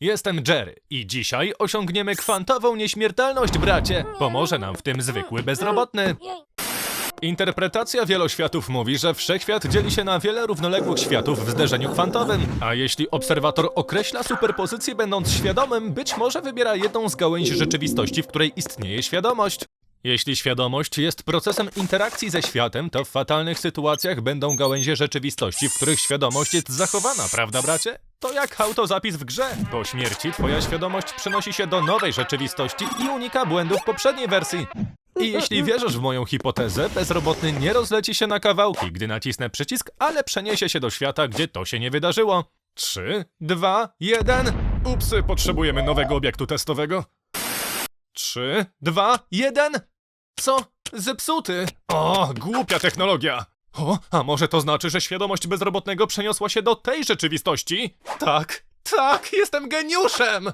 Jestem Jerry i dzisiaj osiągniemy kwantową nieśmiertelność, bracie. Pomoże nam w tym zwykły bezrobotny. Interpretacja wieloświatów mówi, że wszechświat dzieli się na wiele równoległych światów w zderzeniu kwantowym. A jeśli obserwator określa superpozycję będąc świadomym, być może wybiera jedną z gałęzi rzeczywistości, w której istnieje świadomość. Jeśli świadomość jest procesem interakcji ze światem, to w fatalnych sytuacjach będą gałęzie rzeczywistości, w których świadomość jest zachowana, prawda, bracie? To jak autozapis w grze. Po śmierci twoja świadomość przenosi się do nowej rzeczywistości i unika błędów poprzedniej wersji. I jeśli wierzysz w moją hipotezę, bezrobotny nie rozleci się na kawałki, gdy nacisnę przycisk, ale przeniesie się do świata, gdzie to się nie wydarzyło. Trzy, dwa, jeden. Upsy, potrzebujemy nowego obiektu testowego. Trzy, dwa, jeden. Co? Zepsuty. O, głupia technologia. O, a może to znaczy, że świadomość bezrobotnego przeniosła się do tej rzeczywistości? Tak, tak, jestem geniuszem!